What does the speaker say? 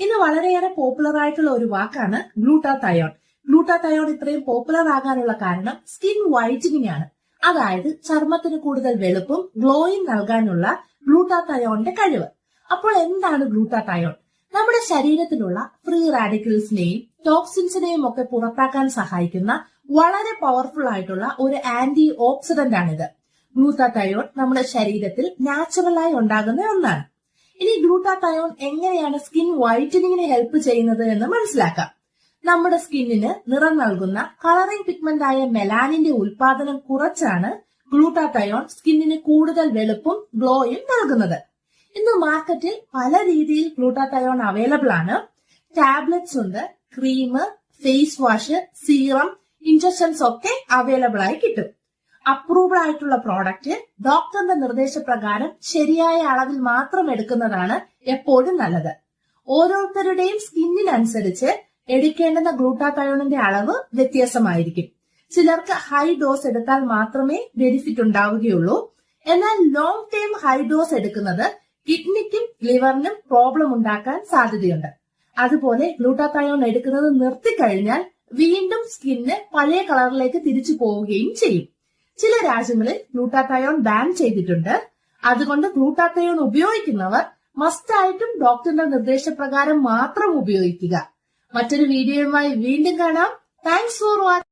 ഇന്ന് വളരെയേറെ പോപ്പുലർ ആയിട്ടുള്ള ഒരു വാക്കാണ് ഗ്ലൂട്ടാതയോൺ ഗ്ലൂട്ടാതയോൺ ഇത്രയും പോപ്പുലർ ആകാനുള്ള കാരണം സ്കിൻ വൈറ്റനിങ് ആണ്. അതായത് ചർമ്മത്തിന് കൂടുതൽ വെളുപ്പും ഗ്ലോയും നൽകാനുള്ള ഗ്ലൂട്ടാതയോണിന്റെ കഴിവ്. അപ്പോൾ എന്താണ് ഗ്ലൂട്ടാതയോൺ നമ്മുടെ ശരീരത്തിലുള്ള ഫ്രീ റാഡിക്കൽസിനെയും ടോക്സിൻസിനെയും ഒക്കെ പുറത്താക്കാൻ സഹായിക്കുന്ന വളരെ പവർഫുൾ ആയിട്ടുള്ള ഒരു ആന്റി ഓക്സിഡന്റ് ആണിത്. ഗ്ലൂട്ടാതയോൺ നമ്മുടെ ശരീരത്തിൽ നാച്ചുറലായി ഉണ്ടാകുന്ന ഒന്നാണ്. ഇനി ഗ്ലൂട്ടാതയോൺ എങ്ങനെയാണ് സ്കിൻ വൈറ്റനിങ്ങിന് ഹെൽപ്പ് ചെയ്യുന്നത് എന്ന് മനസ്സിലാക്കാം. നമ്മുടെ സ്കിന്നിന് നിറം നൽകുന്ന കളറിംഗ് പിഗ്മെന്റ് ആയ മെലാനിന്റെ ഉൽപാദനം കുറച്ചാണ് ഗ്ലൂട്ടാതയോൺ സ്കിന്നിന് കൂടുതൽ വെളുപ്പും ഗ്ലോയും നൽകുന്നത്. ഇന്ന് മാർക്കറ്റിൽ പല രീതിയിൽ ഗ്ലൂട്ടാതയോൺ അവൈലബിൾ ആണ്. ടാബ്ലറ്റ്സ് ഉണ്ട് cream face wash serum injections ഒക്കെ അവൈലബിൾ ആയി കിട്ടും. അപ്രൂവ്ഡ് ആയിട്ടുള്ള പ്രോഡക്റ്റ് ഡോക്ടറിന്റെ നിർദ്ദേശപ്രകാരം ശരിയായ അളവിൽ മാത്രം എടുക്കുന്നതാണ് എപ്പോഴും നല്ലത്. ഓരോരുത്തരുടെയും സ്കിന്നിനനുസരിച്ച് എടുക്കേണ്ടുന്ന ഗ്ലൂട്ടാതയോണിന്റെ അളവ് വ്യത്യാസമായിരിക്കും. ചിലർക്ക് ഹൈ ഡോസ് എടുത്താൽ മാത്രമേ ബെനിഫിറ്റ് ഉണ്ടാവുകയുള്ളൂ. എന്നാൽ ലോങ് ടൈം ഹൈ ഡോസ് എടുക്കുന്നത് കിഡ്നിക്കും ലിവറിനും പ്രോബ്ലം ഉണ്ടാക്കാൻ സാധ്യതയുണ്ട്. അതുപോലെ ഗ്ലൂട്ടാതയോൺ എടുക്കുന്നത് നിർത്തിക്കഴിഞ്ഞാൽ വീണ്ടും സ്കിന്ന് പഴയ കളറിലേക്ക് തിരിച്ചു പോവുകയും ചെയ്യും. ചില രാജ്യങ്ങളിൽ ഗ്ലൂട്ടാത്തയോൺ ബാൻ ചെയ്തിട്ടുണ്ട്. അതുകൊണ്ട് ഗ്ലൂട്ടാത്തയോൺ ഉപയോഗിക്കുന്നവർ മസ്റ്റായിട്ടും ഡോക്ടറിന്റെ നിർദ്ദേശപ്രകാരം മാത്രം ഉപയോഗിക്കുക. മറ്റൊരു വീഡിയോയുമായി വീണ്ടും കാണാം. Thanks for watching